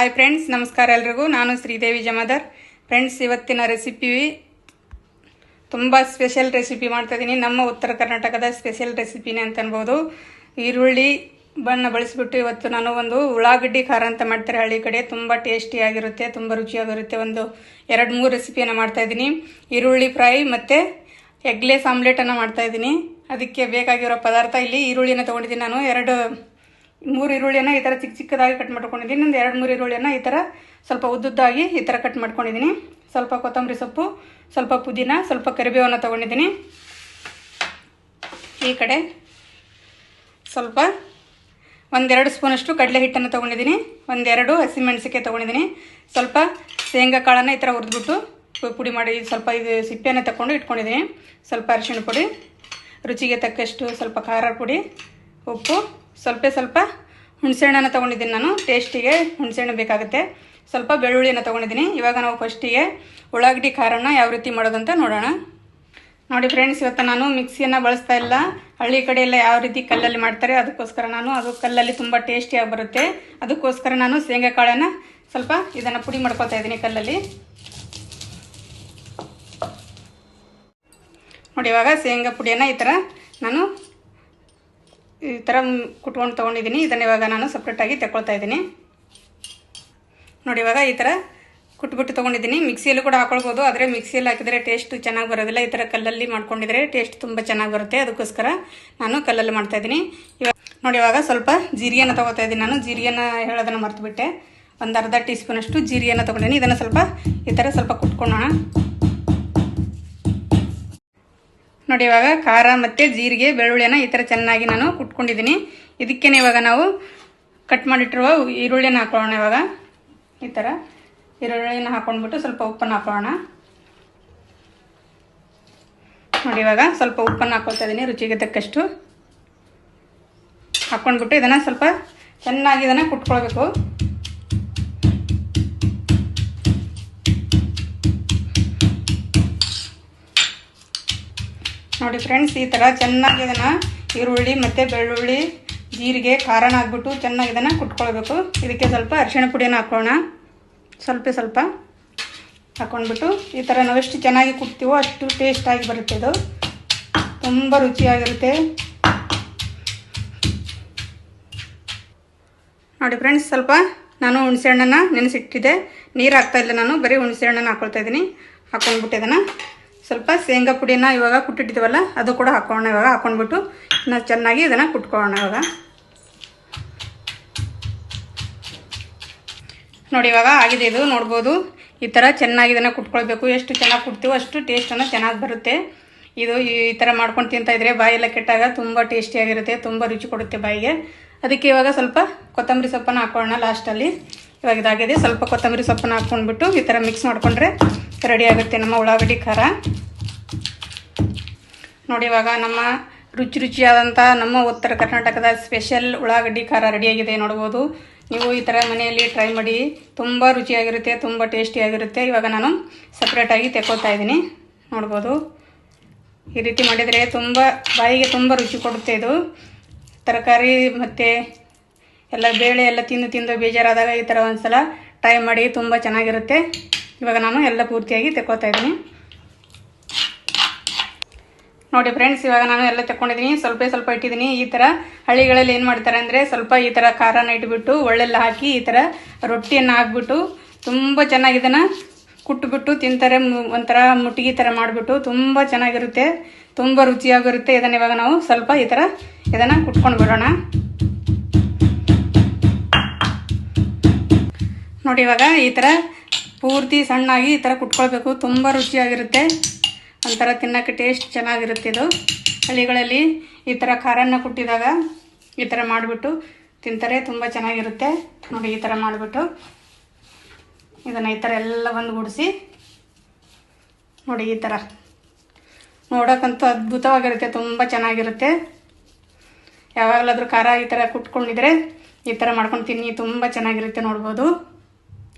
Hi friends ನಮಸ್ಕಾರ ಎಲ್ರಿಗೂ. ನಾನು ಶ್ರೀದೇವಿ ಜಮದರ್. ಫ್ರೆಂಡ್ಸ್ ಇವತ್ತಿನ ರೆಸಿಪಿ ತುಂಬ ಸ್ಪೆಷಲ್ ರೆಸಿಪಿ ಮಾಡ್ತಾಯಿದ್ದೀನಿ ನಮ್ಮ ಉತ್ತರ ಕರ್ನಾಟಕದ ಸ್ಪೆಷಲ್ ರೆಸಿಪಿನೇ ಅಂತ ಅನ್ಬೋದು. ಈರುಳ್ಳಿ ಬಣ್ಣ ಬಳಸಿಬಿಟ್ಟು ಇವತ್ತು ನಾನು ಒಂದು ಉಳ್ಳಾಗಡ್ಡಿ ಖಾರ ಅಂತ ಮಾಡ್ತಾರೆ. ಹಳ್ಳಿ ಕಡೆ ತುಂಬ ಟೇಸ್ಟಿಯಾಗಿರುತ್ತೆ ತುಂಬ ರುಚಿಯಾಗಿರುತ್ತೆ. ಒಂದು ಎರಡು ಮೂರು ರೆಸಿಪಿಯನ್ನು ಮಾಡ್ತಾಯಿದ್ದೀನಿ ಈರುಳ್ಳಿ ಫ್ರೈ ಮತ್ತು ಎಗ್ಲೆಸ್ ಆಮ್ಲೆಟನ್ನು ಮಾಡ್ತಾಯಿದ್ದೀನಿ ಅದಕ್ಕೆ ಬೇಕಾಗಿರೋ ಪದಾರ್ಥ ಇಲ್ಲಿ ಈರುಳ್ಳಿನ ತೊಗೊಂಡಿದ್ದೀನಿ ನಾನು. ಎರಡು ಮೂರು ಈರುಳ್ಳಿಯನ್ನು ಈ ಥರ ಚಿಕ್ಕ ಚಿಕ್ಕದಾಗಿ ಕಟ್ ಮಾಡ್ಕೊಂಡಿದ್ದೀನಿ. ಒಂದು ಎರಡು ಮೂರು ಈರುಳ್ಳಿಯನ್ನು ಈ ಥರ ಸ್ವಲ್ಪ ಉದ್ದುದ್ದಾಗಿ ಈ ಥರ ಕಟ್ ಮಾಡ್ಕೊಂಡಿದ್ದೀನಿ. ಸ್ವಲ್ಪ ಕೊತ್ತಂಬರಿ ಸೊಪ್ಪು, ಸ್ವಲ್ಪ ಪುದೀನ, ಸ್ವಲ್ಪ ಕರಿಬೇವನ್ನು ತೊಗೊಂಡಿದ್ದೀನಿ. ಈ ಕಡೆ ಸ್ವಲ್ಪ ಒಂದೆರಡು ಸ್ಪೂನಷ್ಟು ಕಡಲೆ ಹಿಟ್ಟನ್ನು ತೊಗೊಂಡಿದ್ದೀನಿ. ಒಂದೆರಡು ಹಸಿಮೆಣಸಿಕಾಯಿ ತೊಗೊಂಡಿದ್ದೀನಿ. ಸ್ವಲ್ಪ ಶೇಂಗಾ ಕಾಳನ್ನು ಈ ಥರ ಹುರಿದ್ಬಿಟ್ಟು ಪುಡಿ ಮಾಡಿ ಸ್ವಲ್ಪ ಇದು ಸಿಪ್ಪೆಯನ್ನು ತಗೊಂಡು ಇಟ್ಕೊಂಡಿದ್ದೀನಿ. ಸ್ವಲ್ಪ ಅರಿಶಿಣ ಪುಡಿ, ರುಚಿಗೆ ತಕ್ಕಷ್ಟು ಸ್ವಲ್ಪ ಖಾರ ಪುಡಿ, ಉಪ್ಪು ಸ್ವಲ್ಪ ಸ್ವಲ್ಪ ಹುಣಸೆಹಣ್ಣನ ತೊಗೊಂಡಿದ್ದೀನಿ ನಾನು. ಟೇಸ್ಟಿಗೆ ಹುಣಸೆಹಣ್ಣು ಬೇಕಾಗುತ್ತೆ. ಸ್ವಲ್ಪ ಬೆಳ್ಳುಳ್ಳಿಯನ್ನು ತೊಗೊಂಡಿದ್ದೀನಿ. ಇವಾಗ ನಾವು ಫಸ್ಟಿಗೆ ಉಳ್ಳಾಗಡ್ಡಿ ಖಾರನ ಯಾವ ರೀತಿ ಮಾಡೋದಂತ ನೋಡೋಣ. ನೋಡಿ ಫ್ರೆಂಡ್ಸ್ ಇವತ್ತು ನಾನು ಮಿಕ್ಸಿಯನ್ನು ಬಳಸ್ತಾ ಇಲ್ಲ. ಹಳ್ಳಿ ಕಡೆ ಯಾವ ರೀತಿ ಕಲ್ಲಲ್ಲಿ ಮಾಡ್ತಾರೆ, ಅದಕ್ಕೋಸ್ಕರ ನಾನು. ಅದು ಕಲ್ಲಲ್ಲಿ ತುಂಬ ಟೇಸ್ಟಿಯಾಗಿ ಬರುತ್ತೆ. ಅದಕ್ಕೋಸ್ಕರ ನಾನು ಶೇಂಗಾ ಕಾಳನ್ನು ಸ್ವಲ್ಪ ಇದನ್ನು ಪುಡಿ ಮಾಡ್ಕೊತಾ ಇದ್ದೀನಿ ಕಲ್ಲಲ್ಲಿ. ನೋಡಿ ಇವಾಗ ಶೇಂಗಾ ಪುಡಿಯನ್ನು ಈ ಥರ ನಾನು ಈ ಥರ ಕುಟ್ಕೊಂಡು ತೊಗೊಂಡಿದ್ದೀನಿ ಇದನ್ನು ಇವಾಗ ನಾನು ಸಪ್ರೇಟಾಗಿ ತಗೊಳ್ತಾ ಇದ್ದೀನಿ ನೋಡಿ, ಇವಾಗ ಈ ಥರ ಕುಟ್ಬಿಟ್ಟು ತೊಗೊಂಡಿದ್ದೀನಿ ಮಿಕ್ಸಿಯಲ್ಲೂ ಕೂಡ ಹಾಕೊಳ್ಬೋದು. ಆದರೆ ಮಿಕ್ಸಿಯಲ್ಲಿ ಹಾಕಿದರೆ ಟೇಸ್ಟ್ ಚೆನ್ನಾಗಿ ಬರೋದಿಲ್ಲ. ಈ ಥರ ಕಲ್ಲಲ್ಲಿ ಮಾಡ್ಕೊಂಡಿದ್ರೆ ಟೇಸ್ಟ್ ತುಂಬ ಚೆನ್ನಾಗಿ ಬರುತ್ತೆ. ಅದಕ್ಕೋಸ್ಕರ ನಾನು ಕಲ್ಲಲ್ಲಿ ಮಾಡ್ತಾಯಿದ್ದೀನಿ ಇವಾಗ ನೋಡಿ, ಇವಾಗ ಸ್ವಲ್ಪ ಜೀರಿಗೆನ ತೊಗೋತಾ ಇದ್ದೀನಿ ನಾನು. ಜೀರಿಗೆನ ಹೇಳೋದನ್ನು ಮರೆತುಬಿಟ್ಟೆ. ಒಂದು ಅರ್ಧ ಟೀ ಸ್ಪೂನಷ್ಟು ಜೀರಿಗೆನ ತೊಗೊಂಡಿದ್ದೀನಿ ಇದನ್ನು ಸ್ವಲ್ಪ ಈ ಥರ ಸ್ವಲ್ಪ ಕುಟ್ಕೊಳ್ಳೋಣ. ನೋಡಿ ಇವಾಗ ಖಾರ ಮತ್ತು ಜೀರಿಗೆ ಬೆಳ್ಳುಳ್ಳಿನ ಈ ಥರ ಚೆನ್ನಾಗಿ ನಾನು ಕುಟ್ಕೊಂಡಿದ್ದೀನಿ. ಇದಕ್ಕೇನೆ ಇವಾಗ ನಾವು ಕಟ್ ಮಾಡಿಟ್ಟಿರುವ ಈರುಳ್ಳಿನ ಹಾಕೊಳ್ಳೋಣ ಇವಾಗ. ಈ ಥರ ಈರುಳ್ಳಿನ ಹಾಕೊಂಡ್ಬಿಟ್ಟು ಸ್ವಲ್ಪ ಉಪ್ಪನ್ನು ಹಾಕೊಳ್ಳೋಣ. ನೋಡಿ ಇವಾಗ ಸ್ವಲ್ಪ ಉಪ್ಪನ್ನು ಹಾಕೊಳ್ತಾ ಇದ್ದೀನಿ ರುಚಿಗೆ ತಕ್ಕಷ್ಟು. ಹಾಕ್ಕೊಂಡ್ಬಿಟ್ಟು ಇದನ್ನು ಸ್ವಲ್ಪ ಚೆನ್ನಾಗಿ ಇದನ್ನು ಕುಟ್ಕೊಳ್ಬೇಕು. ನೋಡಿ ಫ್ರೆಂಡ್ಸ್ ಈ ಥರ ಚೆನ್ನಾಗಿ ಇದನ್ನು ಈರುಳ್ಳಿ ಮತ್ತು ಬೆಳ್ಳುಳ್ಳಿ, ಜೀರಿಗೆ, ಖಾರನ ಹಾಕ್ಬಿಟ್ಟು ಚೆನ್ನಾಗಿ ಇದನ್ನು ಕುಟ್ಕೊಳ್ಬೇಕು. ಇದಕ್ಕೆ ಸ್ವಲ್ಪ ಅರಿಶಿಣ ಪುಡಿಯನ್ನು ಹಾಕೋಣ. ಸ್ವಲ್ಪ ಸ್ವಲ್ಪ ಹಾಕ್ಕೊಂಡ್ಬಿಟ್ಟು ಈ ಥರ ನಾವೆಷ್ಟು ಚೆನ್ನಾಗಿ ಕುಟ್ತೀವೋ ಅಷ್ಟು ಟೇಸ್ಟಾಗಿ ಬರುತ್ತೆ ಇದು. ತುಂಬ ರುಚಿಯಾಗಿರುತ್ತೆ. ನೋಡಿ ಫ್ರೆಂಡ್ಸ್ ಸ್ವಲ್ಪ ನಾನು ಹುಣಸೆಹಣ್ಣನ್ನು ನೆನೆಸಿಟ್ಟಿದ್ದೆ. ನೀರು ಹಾಕ್ತಾಯಿಲ್ಲ ನಾನು, ಬರೀ ಹುಣಸೆಹಣ್ಣನ್ನು ಹಾಕ್ಕೊಳ್ತಾ ಇದ್ದೀನಿ. ಹಾಕ್ಕೊಂಡ್ಬಿಟ್ಟು ಇದನ್ನು ಸ್ವಲ್ಪ ಶೇಂಗಾ ಪುಡಿನ ಇವಾಗ ಕುಟ್ಟಿಟ್ಟಿದ್ದೀವಲ್ಲ ಅದು ಕೂಡ ಹಾಕೋಣ ಇವಾಗ. ಹಾಕ್ಕೊಂಡ್ಬಿಟ್ಟು ನಾವು ಚೆನ್ನಾಗಿ ಇದನ್ನು ಕುಟ್ಕೊಳ್ಳೋಣ ಇವಾಗ. ನೋಡಿ, ಇವಾಗ ಆಗಿದೆ ಇದು, ನೋಡ್ಬೋದು. ಈ ಥರ ಚೆನ್ನಾಗಿ ಇದನ್ನು ಕುಟ್ಕೊಳ್ಬೇಕು. ಎಷ್ಟು ಚೆನ್ನಾಗಿ ಕುಡ್ತೀವೋ ಅಷ್ಟು ಟೇಸ್ಟನ್ನು ಚೆನ್ನಾಗಿ ಬರುತ್ತೆ. ಇದು ಈ ಥರ ಮಾಡ್ಕೊಂಡು ತಿಂತಾಯಿದ್ರೆ ಬಾಯೆಲ್ಲ ಕೆಟ್ಟಾಗ ತುಂಬ ಟೇಸ್ಟಿಯಾಗಿರುತ್ತೆ ತುಂಬ ರುಚಿ ಕೊಡುತ್ತೆ ಬಾಯಿಗೆ. ಅದಕ್ಕೆ ಇವಾಗ ಸ್ವಲ್ಪ ಕೊತ್ತಂಬರಿ ಸೊಪ್ಪನ್ನು ಹಾಕೊಳ್ಳೋಣ ಲಾಸ್ಟಲ್ಲಿ ಇವಾಗ ಇದಾಗಿದೆ ಸ್ವಲ್ಪ ಕೊತ್ತಂಬರಿ ಸೊಪ್ಪನ್ನು ಹಾಕ್ಕೊಂಡ್ಬಿಟ್ಟು ಈ ಥರ ಮಿಕ್ಸ್ ಮಾಡಿಕೊಂಡ್ರೆ ರೆಡಿ ಆಗುತ್ತೆ ನಮ್ಮ ಉಳ್ಳಾಗಡ್ಡಿ ಖಾರ. ನೋಡಿ ಇವಾಗ ನಮ್ಮ ರುಚಿ ರುಚಿಯಾದಂಥ ನಮ್ಮ ಉತ್ತರ ಕರ್ನಾಟಕದ ಸ್ಪೆಷಲ್ ಉಳ್ಳಾಗಡ್ಡಿ ಖಾರ ರೆಡಿಯಾಗಿದೆ ನೋಡ್ಬೋದು. ನೀವು ಈ ಥರ ಮನೆಯಲ್ಲಿ ಟ್ರೈ ಮಾಡಿ ತುಂಬ ರುಚಿಯಾಗಿರುತ್ತೆ, ತುಂಬ ಟೇಸ್ಟಿಯಾಗಿರುತ್ತೆ ಇವಾಗ ನಾನು ಸಪ್ರೇಟಾಗಿ ತೆಕ್ಕೋತಾ ಇದ್ದೀನಿ. ನೋಡ್ಬೋದು. ಈ ರೀತಿ ಮಾಡಿದರೆ ತುಂಬ ಬಾಯಿಗೆ ತುಂಬ ರುಚಿ ಕೊಡುತ್ತೆ ಇದು. ತರಕಾರಿ ಮತ್ತು ಎಲ್ಲ ಬೇಳೆ ಎಲ್ಲ ತಿಂದು ತಿಂದು ಬೇಜಾರಾದಾಗ ಈ ಥರ ಒಂದು ಸಲ ಟ್ರೈ ಮಾಡಿ ತುಂಬ ಚೆನ್ನಾಗಿರುತ್ತೆ. ಇವಾಗ ನಾನು ಎಲ್ಲ ಪೂರ್ತಿಯಾಗಿ ತೆಕ್ಕೋತಾ ಇದ್ದೀನಿ. ನೋಡಿ ಫ್ರೆಂಡ್ಸ್ ಇವಾಗ ನಾನು ಎಲ್ಲ ತಗೊಂಡಿದ್ದೀನಿ ಸ್ವಲ್ಪ ಸ್ವಲ್ಪ ಇಟ್ಟಿದ್ದೀನಿ. ಈ ಥರ ಹಳ್ಳಿಗಳಲ್ಲಿ ಏನು ಮಾಡ್ತಾರೆ ಅಂದರೆ ಸ್ವಲ್ಪ ಈ ಥರ ಖಾರನ ಇಟ್ಬಿಟ್ಟು, ಒಳ್ಳೆಲ್ಲ ಹಾಕಿ ಈ ಥರ ರೊಟ್ಟಿಯನ್ನು ಹಾಕ್ಬಿಟ್ಟು ತುಂಬ ಚೆನ್ನಾಗಿ ಇದನ್ನು ಕುಟ್ಬಿಟ್ಟು ತಿಂತಾರೆ. ಒಂಥರ ಮುಟ್ಟಿಗೆ ಥರ ಮಾಡಿಬಿಟ್ಟು ತುಂಬ ಚೆನ್ನಾಗಿರುತ್ತೆ. ತುಂಬ ರುಚಿಯಾಗಿರುತ್ತೆ. ಇದನ್ನು ಇವಾಗ ನಾವು ಸ್ವಲ್ಪ ಈ ಥರ ಇದನ್ನು ಕುಟ್ಕೊಂಡು ಬಿಡೋಣ ನೋಡಿ ಇವಾಗ ಈ ಥರ ಪೂರ್ತಿ ಸಣ್ಣಾಗಿ ಈ ಥರ ಕುಟ್ಕೊಳ್ಬೇಕು. ತುಂಬ ರುಚಿಯಾಗಿರುತ್ತೆ. ಒಂಥರ ತಿನ್ನೋಕ್ಕೆ ಟೇಸ್ಟ್ ಚೆನ್ನಾಗಿರುತ್ತೆ ಇದು. ಹಳ್ಳಿಗಳಲ್ಲಿ ಈ ಥರ ಖಾರನ ಕುಟ್ಟಿದಾಗ ಈ ಥರ ಮಾಡಿಬಿಟ್ಟು ತಿಂತಾರೆ. ತುಂಬ ಚೆನ್ನಾಗಿರುತ್ತೆ. ನೋಡಿ ಈ ಥರ ಮಾಡಿಬಿಟ್ಟು ಇದನ್ನು ಈ ಥರ ಎಲ್ಲ ಒಂದುಗೂಡಿಸಿ ನೋಡಿ ಈ ಥರ ನೋಡೋಕ್ಕಂತೂ ಅದ್ಭುತವಾಗಿರುತ್ತೆ. ತುಂಬ ಚೆನ್ನಾಗಿರುತ್ತೆ. ಯಾವಾಗಲಾದರೂ ಖಾರ ಈ ಥರ ಕುಟ್ಕೊಂಡಿದ್ರೆ ಈ ಥರ ಮಾಡ್ಕೊಂಡು ತಿನ್ನಿ. ತುಂಬ ಚೆನ್ನಾಗಿರುತ್ತೆ ನೋಡ್ಬೋದು.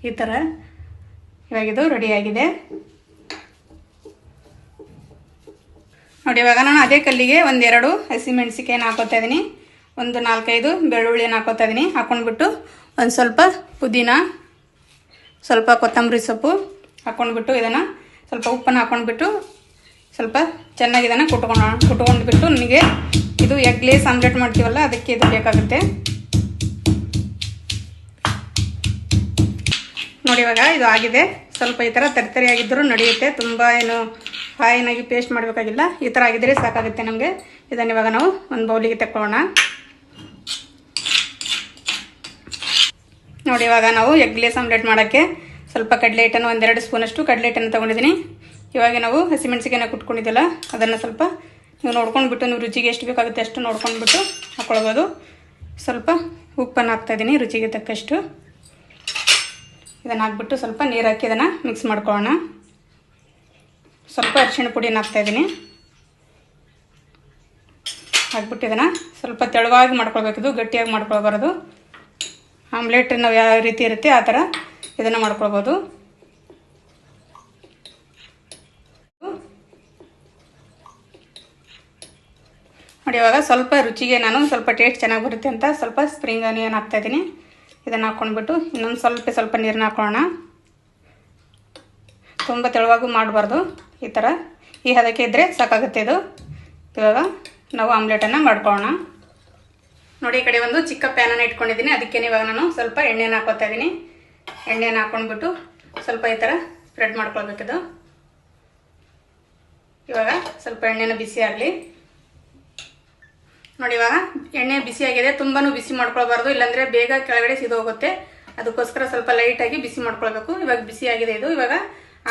ಈ ಥರ ಇವಾಗಿದು ರೆಡಿಯಾಗಿದೆ ನೋಡಿ, ಇವಾಗ ನಾನು ಅದೇ ಕಲ್ಲಿಗೆ ಒಂದೆರಡು ಹಸಿಮೆಣ್ಸಿಕಾಯಿನ ಹಾಕೋತಾ ಇದ್ದೀನಿ ಒಂದು ನಾಲ್ಕೈದು ಬೆಳ್ಳುಳ್ಳಿನ ಹಾಕೋತಾ ಇದ್ದೀನಿ ಹಾಕೊಂಡ್ಬಿಟ್ಟು ಒಂದು ಸ್ವಲ್ಪ ಪುದೀನ, ಸ್ವಲ್ಪ ಕೊತ್ತಂಬರಿ ಸೊಪ್ಪು ಹಾಕ್ಕೊಂಡ್ಬಿಟ್ಟು ಇದನ್ನು ಸ್ವಲ್ಪ ಉಪ್ಪನ್ನು ಹಾಕ್ಕೊಂಡ್ಬಿಟ್ಟು ಸ್ವಲ್ಪ ಚೆನ್ನಾಗಿ ಇದನ್ನು ಕುಟ್ಕೊಂಡು ಕುಟ್ಕೊಂಡ್ಬಿಟ್ಟು ನನಗೆ ಇದು ಎಗ್ ಲೇಸ್ ಆಮ್ಲೆಟ್ ಮಾಡ್ತೀವಲ್ಲ, ಅದಕ್ಕೆ ಇದು ಬೇಕಾಗುತ್ತೆ. ನೋಡಿ ಇವಾಗ ಇದು ಆಗಿದೆ. ಸ್ವಲ್ಪ ಈ ಥರ ತರಿತರಿಯಾಗಿದ್ದರೂ ನಡೆಯುತ್ತೆ. ತುಂಬ ಏನು ಫೈನಾಗಿ ಪೇಸ್ಟ್ ಮಾಡಬೇಕಾಗಿಲ್ಲ. ಈ ಥರ ಆಗಿದ್ದರೆ ಸಾಕಾಗುತ್ತೆ ನಮಗೆ. ಇದನ್ನು ಇವಾಗ ನಾವು ಒಂದು ಬೌಲಿಗೆ ತಕೊಳ್ಳೋಣ ನೋಡಿ ಇವಾಗ ನಾವು ಎಗ್ಲೇಸ್ ಆಮ್ಲೆಟ್ ಮಾಡೋಕ್ಕೆ ಸ್ವಲ್ಪ ಕಡಲೆ ಹಿಟ್ಟನ್ನು, ಒಂದೆರಡು ಸ್ಪೂನಷ್ಟು ಕಡಲೆ ಹಿಟ್ಟನ್ನು ತೊಗೊಂಡಿದ್ದೀನಿ. ಇವಾಗ ನಾವು ಹಸಿಮೆಣಸಿಗೆನ ಕುಟ್ಕೊಂಡಿದ್ದೆಲ್ಲ, ಅದನ್ನು ಸ್ವಲ್ಪ ನೀವು ನೋಡ್ಕೊಂಡ್ಬಿಟ್ಟು, ನೀವು ರುಚಿಗೆ ಎಷ್ಟು ಬೇಕಾಗುತ್ತೆ ಅಷ್ಟು ನೋಡ್ಕೊಂಡ್ಬಿಟ್ಟು ಹಾಕ್ಕೊಳ್ಬೋದು ಸ್ವಲ್ಪ ಉಪ್ಪನ್ನು ಹಾಕ್ತಾಯಿದ್ದೀನಿ ರುಚಿಗೆ ತಕ್ಕಷ್ಟು. ಇದನ್ನು ಹಾಕ್ಬಿಟ್ಟು ಸ್ವಲ್ಪ ನೀರು ಹಾಕಿ ಇದನ್ನು ಮಿಕ್ಸ್ ಮಾಡ್ಕೊಳ್ಳೋಣ. ಸ್ವಲ್ಪ ಅರಿಶಿಣ ಪುಡಿನ ಹಾಕ್ತಾಯಿದ್ದೀನಿ ಹಾಕ್ಬಿಟ್ಟು ಇದನ್ನು ಸ್ವಲ್ಪ ತೆಳುವಾಗಿ ಮಾಡ್ಕೊಳ್ಬೇಕಿದು ಗಟ್ಟಿಯಾಗಿ ಮಾಡ್ಕೊಳ್ಬಾರ್ದು. ಆಮ್ಲೆಟ್ ನಾವು ಯಾವ ರೀತಿ ಇರುತ್ತೆ ಆ ಥರ ಇದನ್ನು ಮಾಡ್ಕೊಳ್ಬೋದು. ನೋಡಿ ಇವಾಗ ಸ್ವಲ್ಪ ರುಚಿಗೆ ನಾನು ಸ್ವಲ್ಪ ಟೇಸ್ಟ್ ಚೆನ್ನಾಗಿ ಬರುತ್ತೆ ಅಂತ ಸ್ವಲ್ಪ ಸ್ಪ್ರಿಂಗ್ ಆನಿಯನ್ ಹಾಕ್ತಾಯಿದ್ದೀನಿ ಇದನ್ನು ಹಾಕ್ಕೊಂಡ್ಬಿಟ್ಟು ಇನ್ನೊಂದು ಸ್ವಲ್ಪ ಸ್ವಲ್ಪ ನೀರನ್ನ ಹಾಕೊಳ್ಳೋಣ. ತುಂಬ ತೆಳುವಾಗೂ ಮಾಡಬಾರ್ದು ಈ ಥರ ಈ ಹದಕ್ಕೆ ಇದ್ದರೆ ಸಾಕಾಗುತ್ತೆ ಇದು. ಇವಾಗ ನಾವು ಆಮ್ಲೆಟನ್ನು ಮಾಡ್ಕೊಳ್ಳೋಣ. ನೋಡಿ, ಈ ಕಡೆ ಒಂದು ಚಿಕ್ಕ ಪ್ಯಾನನ್ನು ಇಟ್ಕೊಂಡಿದ್ದೀನಿ. ಅದಕ್ಕೆ ಇವಾಗ ನಾನು ಸ್ವಲ್ಪ ಎಣ್ಣೆನ ಹಾಕೋತಾ ಇದ್ದೀನಿ. ಎಣ್ಣೆಯನ್ನು ಹಾಕ್ಕೊಂಡ್ಬಿಟ್ಟು ಸ್ವಲ್ಪ ಈ ಥರ ಸ್ಪ್ರೆಡ್ ಮಾಡ್ಕೊಳ್ಬೇಕಿದು. ಇವಾಗ ಸ್ವಲ್ಪ ಎಣ್ಣೆನ ಬಿಸಿ ಆಗಲಿ. ನೋಡಿ, ಇವಾಗ ಎಣ್ಣೆ ಬಿಸಿ ಆಗಿದೆ ತುಂಬಾ ಬಿಸಿ ಮಾಡ್ಕೊಳ್ಬಾರ್ದು, ಇಲ್ಲಾಂದರೆ ಬೇಗ ಕೆಳಗಡೆ ಸಿದೋಗುತ್ತೆ. ಅದಕ್ಕೋಸ್ಕರ ಸ್ವಲ್ಪ ಲೈಟಾಗಿ ಬಿಸಿ ಮಾಡ್ಕೊಳ್ಬೇಕು. ಇವಾಗ ಬಿಸಿ ಆಗಿದೆ ಇದು. ಇವಾಗ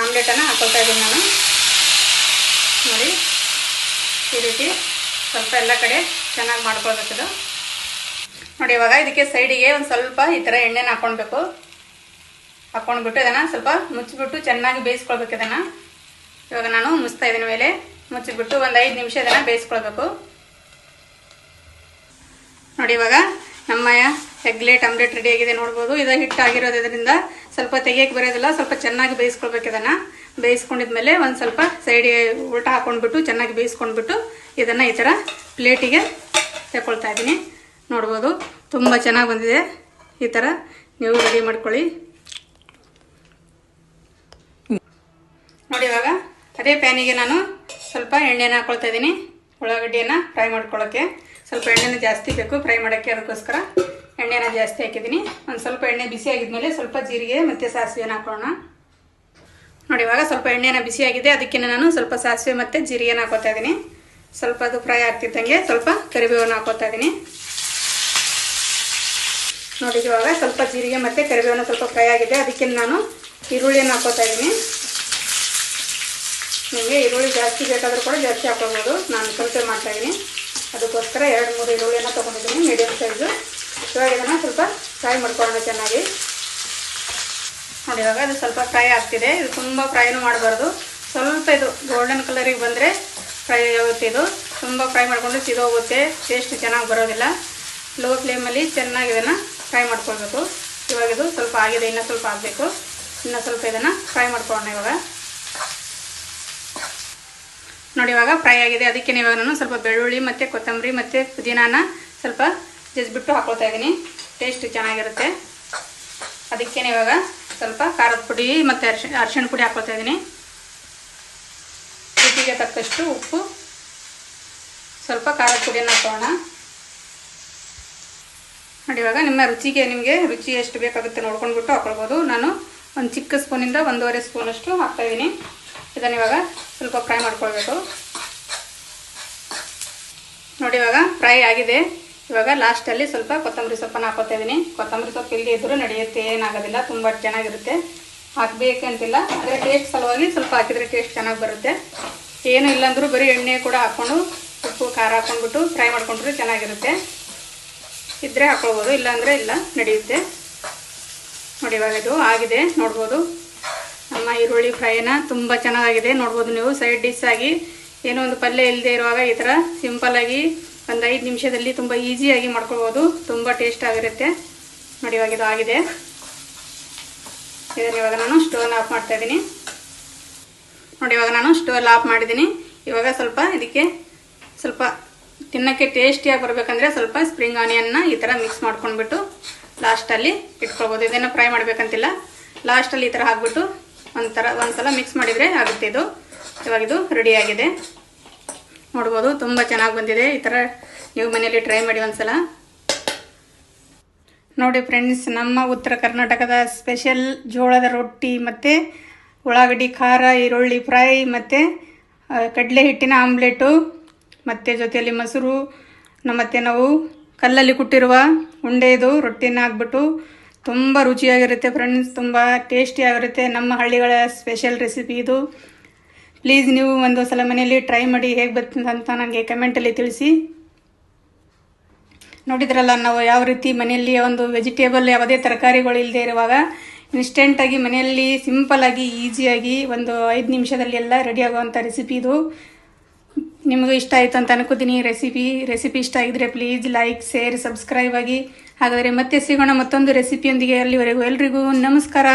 ಆಮ್ಲೆಟನ್ನು ಹಾಕೊಳ್ತಾ ಇದ್ದೀನಿ ನಾನು. ನೋಡಿ, ಈ ರೀತಿ ಸ್ವಲ್ಪ ಎಲ್ಲ ಕಡೆ ಚೆನ್ನಾಗಿ ಮಾಡ್ಕೊಳ್ಬೇಕಿದು ನೋಡಿ, ಇವಾಗ ಇದಕ್ಕೆ ಸೈಡಿಗೆ ಒಂದು ಸ್ವಲ್ಪ ಈ ಥರ ಎಣ್ಣೆನ ಹಾಕ್ಕೊಳ್ಬೇಕು ಹಾಕ್ಕೊಂಡ್ಬಿಟ್ಟು ಇದನ್ನು ಸ್ವಲ್ಪ ಮುಚ್ಚಿಬಿಟ್ಟು ಚೆನ್ನಾಗಿ ಬೇಯಿಸ್ಕೊಳ್ಬೇಕು ಇದನ್ನು. ಇವಾಗ ನಾನು ಮುಚ್ತಾ ಇದ್ದೀನಿ ಮೇಲೆ. ಮುಚ್ಚಿಬಿಟ್ಟು ಒಂದು ಐದು ನಿಮಿಷ ಇದನ್ನು ಬೇಯಿಸ್ಕೊಳ್ಬೇಕು. ನೋಡಿ ಇವಾಗ ನಮ್ಮ ಎಗ್ಲೇಟ್ ಆಮ್ಲೆಟ್ ರೆಡಿ ಆಗಿದೆ ನೋಡ್ಬೋದು. ಇದು ಹಿಟ್ಟಾಗಿರೋದ್ರಿಂದ ಸ್ವಲ್ಪ ತೆಗಿಯಕ್ಕೆ ಬರೋದಿಲ್ಲ, ಸ್ವಲ್ಪ ಚೆನ್ನಾಗಿ ಬೇಯಿಸ್ಕೊಳ್ಬೇಕು ಇದನ್ನು. ಬೇಯಿಸ್ಕೊಂಡಿದ್ಮೇಲೆ ಒಂದು ಸ್ವಲ್ಪ ಸೈಡಿಗೆ ಉಲ್ಟ ಹಾಕ್ಕೊಂಡ್ಬಿಟ್ಟು ಚೆನ್ನಾಗಿ ಬೇಯಿಸ್ಕೊಂಡ್ಬಿಟ್ಟು ಇದನ್ನು ಈ ಥರ ಪ್ಲೇಟಿಗೆ ತಗೊಳ್ತಾ ಇದ್ದೀನಿ. ನೋಡ್ಬೋದು, ತುಂಬ ಚೆನ್ನಾಗಿ ಬಂದಿದೆ. ಈ ಥರ ನೀವು ರೆಡಿ ಮಾಡ್ಕೊಳ್ಳಿ. ನೋಡಿ ಇವಾಗ ಅದೇ ಪ್ಯಾನಿಗೆ ನಾನು ಸ್ವಲ್ಪ ಎಣ್ಣೆನ ಹಾಕ್ಕೊಳ್ತಾ ಇದ್ದೀನಿ, ಉಳ್ಳಾಗಡ್ಡಿಯನ್ನು ಫ್ರೈ ಮಾಡ್ಕೊಳ್ಳೋಕ್ಕೆ ಸ್ವಲ್ಪ ಎಣ್ಣೆನ ಜಾಸ್ತಿ ಬೇಕು ಫ್ರೈ ಮಾಡೋಕ್ಕೆ ಅದಕ್ಕೋಸ್ಕರ ಎಣ್ಣೆನ ಜಾಸ್ತಿ ಹಾಕಿದ್ದೀನಿ. ಒಂದು ಸ್ವಲ್ಪ ಎಣ್ಣೆ ಬಿಸಿ ಆಗಿದ್ಮೇಲೆ ಸ್ವಲ್ಪ ಜೀರಿಗೆ ಮತ್ತು ಸಾಸಿವೆನ ಹಾಕೋಣ. ನೋಡಿ, ಇವಾಗ ಸ್ವಲ್ಪ ಎಣ್ಣೆನ ಬಿಸಿ ಆಗಿದೆ. ಅದಕ್ಕೆ ನಾನು ಸ್ವಲ್ಪ ಸಾಸಿವೆ ಮತ್ತು ಜೀರಿಗೆನ ಹಾಕೋತಾ ಇದ್ದೀನಿ. ಸ್ವಲ್ಪ ಅದು ಫ್ರೈ ಆಗ್ತಿದ್ದಂಗೆ ಸ್ವಲ್ಪ ಕರಿಬೇವನ್ನು ಹಾಕೋತಾ ಇದ್ದೀನಿ. ನೋಡಿ, ಇವಾಗ ಸ್ವಲ್ಪ ಜೀರಿಗೆ ಮತ್ತು ಕರಿಬೇವನ್ನು ಸ್ವಲ್ಪ ಫ್ರೈ ಆಗಿದೆ. ಅದಕ್ಕೆ ನಾನು ಈರುಳ್ಳಿಯನ್ನು ಹಾಕೋತಾ ಇದ್ದೀನಿ. ನಿಮಗೆ ಈರುಳ್ಳಿ ಜಾಸ್ತಿ ಬೇಕಾದರೂ ಕೂಡ ಜಾಸ್ತಿ ಹಾಕೋಬೋದು ನಾನು ಸ್ವಲ್ಪ ಮಾಡ್ತಾಯಿದ್ದೀನಿ ಅದಕ್ಕೋಸ್ಕರ ಎರಡು, ಮೂರು ಈರುಳ್ಳಿಯನ್ನು ತೊಗೊಂಡಿದ್ದೀನಿ ಮೀಡಿಯಮ್ ಸೈಜು ಇವಾಗ ಇದನ್ನು ಸ್ವಲ್ಪ ಫ್ರೈ ಮಾಡ್ಕೊಳ್ಳೋಣ ಚೆನ್ನಾಗಿ. ನೋಡಿ, ಇವಾಗ ಅದು ಸ್ವಲ್ಪ ಫ್ರೈ ಆಗ್ತಿದೆ. ಇದು ತುಂಬ ಫ್ರೈನೂ ಮಾಡಬಾರ್ದು. ಸ್ವಲ್ಪ ಇದು ಗೋಲ್ಡನ್ ಕಲರಿಗೆ ಬಂದರೆ ಫ್ರೈ ಆಗುತ್ತೆ ಇದು. ತುಂಬ ಫ್ರೈ ಮಾಡಿಕೊಂಡು ಸಿದೋಗುತ್ತೆ. ಟೇಸ್ಟ್ ಚೆನ್ನಾಗಿ ಬರೋದಿಲ್ಲ. ಲೋ ಫ್ಲೇಮಲ್ಲಿ ಚೆನ್ನಾಗಿ ಇದನ್ನು ಫ್ರೈ ಮಾಡ್ಕೊಳ್ಬೇಕು. ಇವಾಗ ಇದು ಸ್ವಲ್ಪ ಆಗಿದೆ, ಇನ್ನೂ ಸ್ವಲ್ಪ ಆಗಬೇಕು. ಇನ್ನೂ ಸ್ವಲ್ಪ ಇದನ್ನು ಫ್ರೈ ಮಾಡ್ಕೊಳ್ಳೋಣ ಇವಾಗ. ನೋಡಿ, ಇವಾಗ ಫ್ರೈ ಆಗಿದೆ. ಅದಕ್ಕೆ ಇವಾಗ ನಾನು ಸ್ವಲ್ಪ ಬೆಳ್ಳುಳ್ಳಿ ಮತ್ತು ಕೊತ್ತಂಬರಿ ಮತ್ತು ಪುದೀನಾನ ಸ್ವಲ್ಪ ಜಜ್ಬಿಟ್ಟು ಹಾಕ್ಕೊಳ್ತಾ ಇದ್ದೀನಿ. ಟೇಸ್ಟ್ ಚೆನ್ನಾಗಿರುತ್ತೆ. ಅದಕ್ಕೆ ಇವಾಗ ಸ್ವಲ್ಪ ಖಾರದ ಪುಡಿ ಮತ್ತು ಅರ್ಶಿ, ಅರ್ಶಿಣ ಪುಡಿ ಹಾಕ್ಕೊಳ್ತಾ ಇದ್ದೀನಿ. ರುಚಿಗೆ ತಕ್ಕಷ್ಟು ಉಪ್ಪು. ಸ್ವಲ್ಪ ಖಾರದ ಪುಡಿಯನ್ನು ಹಾಕೋಣ. ನೋಡಿ, ಇವಾಗ ನಿಮ್ಮ ರುಚಿಗೆ, ನಿಮಗೆ ರುಚಿ ಎಷ್ಟು ಬೇಕಾಗುತ್ತೆ ನೋಡ್ಕೊಂಡ್ಬಿಟ್ಟು ಹಾಕೊಳ್ಬೋದು. ನಾನು ಒಂದು ಚಿಕ್ಕ ಸ್ಪೂನಿಂದ ಒಂದೂವರೆ ಸ್ಪೂನಷ್ಟು ಹಾಕ್ತಾಯಿದ್ದೀನಿ ಇದನ್ನು ಇವಾಗ ಸ್ವಲ್ಪ ಫ್ರೈ ಮಾಡ್ಕೊಳ್ಬೇಕು. ನೋಡಿ ಇವಾಗ ಫ್ರೈ ಆಗಿದೆ. ಇವಾಗ ಲಾಸ್ಟಲ್ಲಿ ಸ್ವಲ್ಪ ಕೊತ್ತಂಬರಿ ಸೊಪ್ಪನ್ನು ಹಾಕೋತಾ ಇದ್ದೀನಿ ಕೊತ್ತಂಬರಿ ಸೊಪ್ಪು ಇಲ್ಲಿ ಇದ್ದರೂ ನಡೆಯುತ್ತೆ, ಏನಾಗೋದಿಲ್ಲ, ತುಂಬ ಚೆನ್ನಾಗಿರುತ್ತೆ. ಹಾಕಬೇಕಂತಿಲ್ಲ ಆದರೆ ಟೇಸ್ಟ್ ಸಲುವಾಗಿ ಸ್ವಲ್ಪ ಹಾಕಿದರೆ ಟೇಸ್ಟ್ ಚೆನ್ನಾಗಿ ಬರುತ್ತೆ. ಏನು ಇಲ್ಲಾಂದರೂ ಬರೀ ಎಣ್ಣೆ ಕೂಡ ಹಾಕ್ಕೊಂಡು, ಉಪ್ಪು, ಖಾರ ಹಾಕ್ಕೊಂಡ್ಬಿಟ್ಟು ಫ್ರೈ ಮಾಡ್ಕೊಂಡ್ರೆ ಚೆನ್ನಾಗಿರುತ್ತೆ. ಇದ್ದರೆ ಹಾಕ್ಕೊಳ್ಬೋದು ಇಲ್ಲಾಂದರೆ ಇಲ್ಲ, ನಡೆಯುತ್ತೆ. ನೋಡಿ ಇವಾಗ ಇದು ಆಗಿದೆ, ನೋಡ್ಬೋದು. ನಮ್ಮ ಈರುಳ್ಳಿ ಫ್ರೈನ ತುಂಬ ಚೆನ್ನಾಗಿದೆ ನೋಡ್ಬೋದು ನೀವು ಸೈಡ್ ಡಿಶ್ ಆಗಿ ಏನೋ ಒಂದು ಪಲ್ಯ ಇಲ್ಲದೆ ಇರುವಾಗ ಈ ಥರ ಸಿಂಪಲ್ಲಾಗಿ ಒಂದು ಐದು ನಿಮಿಷದಲ್ಲಿ ತುಂಬ ಈಸಿಯಾಗಿ ಮಾಡ್ಕೊಳ್ಬೋದು. ತುಂಬ ಟೇಸ್ಟ್ ಆಗಿರುತ್ತೆ. ನೋಡಿ ಇವಾಗ ಇದು ಆಗಿದೆ. ಇದನ್ನು ಇವಾಗ ನಾನು ಸ್ಟೋನ್ ಆಫ್ ಮಾಡ್ತಾ ಇದ್ದೀನಿ. ನೋಡಿ ಇವಾಗ ನಾನು ಸ್ಟೋವಲ್ಲಿ ಆಫ್ ಮಾಡಿದ್ದೀನಿ. ಇವಾಗ ಸ್ವಲ್ಪ ಇದಕ್ಕೆ ಸ್ವಲ್ಪ ತಿನ್ನೋಕ್ಕೆ ಟೇಸ್ಟಿಯಾಗಿ ಬರಬೇಕಂದ್ರೆ ಸ್ವಲ್ಪ ಸ್ಪ್ರಿಂಗ್ ಆನಿಯನ್ನ ಈ ಥರ ಮಿಕ್ಸ್ ಮಾಡ್ಕೊಂಡ್ಬಿಟ್ಟು ಲಾಸ್ಟಲ್ಲಿ ಇಟ್ಕೊಳ್ಬೋದು. ಇದನ್ನು ಫ್ರೈ ಮಾಡಬೇಕಂತಿಲ್ಲ. ಲಾಸ್ಟಲ್ಲಿ ಈ ಥರ ಹಾಕ್ಬಿಟ್ಟು ಒಂಥರ, ಒಂದ್ಸಲ ಮಿಕ್ಸ್ ಮಾಡಿದರೆ ಆಗುತ್ತೆ ಇದು. ಇವಾಗ ಇದು ರೆಡಿಯಾಗಿದೆ ನೋಡ್ಬೋದು, ತುಂಬ ಚೆನ್ನಾಗಿ ಬಂದಿದೆ. ಈ ಥರ ನೀವು ಮನೆಯಲ್ಲಿ ಟ್ರೈ ಮಾಡಿ ಒಂದ್ಸಲ. ನೋಡಿ ಫ್ರೆಂಡ್ಸ್ ನಮ್ಮ ಉತ್ತರ ಕರ್ನಾಟಕದ ಸ್ಪೆಷಲ್ ಜೋಳದ ರೊಟ್ಟಿ ಮತ್ತು ಉಳ್ಳಾಗಡ್ಡಿ, ಖಾರ, ಈರುಳ್ಳಿ ಫ್ರೈ ಮತ್ತು ಕಡಲೆ ಹಿಟ್ಟಿನ ಆಮ್ಲೆಟು ಮತ್ತು ಜೊತೆಯಲ್ಲಿ ಮೊಸರು ಮತ್ತು ನಾವು ಕಲ್ಲಲ್ಲಿ ಕುಟ್ಟಿರುವ ಉಂಡೆದು ರೊಟ್ಟಿನ ಹಾಕ್ಬಿಟ್ಟು ತುಂಬ ರುಚಿಯಾಗಿರುತ್ತೆ ಫ್ರೆಂಡ್ಸ್ ತುಂಬ ಟೇಸ್ಟಿಯಾಗಿರುತ್ತೆ ನಮ್ಮ ಹಳ್ಳಿಗಳ ಸ್ಪೆಷಲ್ ರೆಸಿಪಿ ಇದು. ಪ್ಲೀಸ್ ನೀವು ಒಂದು ಸಲ ಮನೆಯಲ್ಲಿ ಟ್ರೈ ಮಾಡಿ ಹೇಗೆ ಅಂತ ನನಗೆ ಕಮೆಂಟಲ್ಲಿ ತಿಳಿಸಿ. ನೋಡಿದ್ರಲ್ಲ ನಾವು ಯಾವ ರೀತಿ ಮನೆಯಲ್ಲಿ ಒಂದು ವೆಜಿಟೇಬಲ್ ಯಾವುದೇ ತರಕಾರಿಗಳು ಇಲ್ಲದೆ ಇರುವಾಗ ಇನ್ಸ್ಟೆಂಟಾಗಿ ಮನೆಯಲ್ಲಿ ಸಿಂಪಲಾಗಿ ಈಸಿಯಾಗಿ ಒಂದು ಐದು ನಿಮಿಷದಲ್ಲಿ ಎಲ್ಲ ರೆಡಿ ಆಗುವಂಥ ರೆಸಿಪಿ ಇದು. ನಿಮಗೂ ಇಷ್ಟ ಆಯಿತು ಅಂತ ಅನ್ಕೋತೀನಿ. ರೆಸಿಪಿ ರೆಸಿಪಿ ಇಷ್ಟ ಆಗಿದ್ರೆ ಪ್ಲೀಸ್ ಲೈಕ್ ಶೇರ್ ಸಬ್ಸ್ಕ್ರೈಬ್ ಆಗಿ. ಹಾಗಾದರೆ ಮತ್ತೆ ಸಿಗೋಣ ಮತ್ತೊಂದು ರೆಸಿಪಿಯೊಂದಿಗೆ ಅಲ್ಲಿವರೆಗೂ ಎಲ್ರಿಗೂ ನಮಸ್ಕಾರ.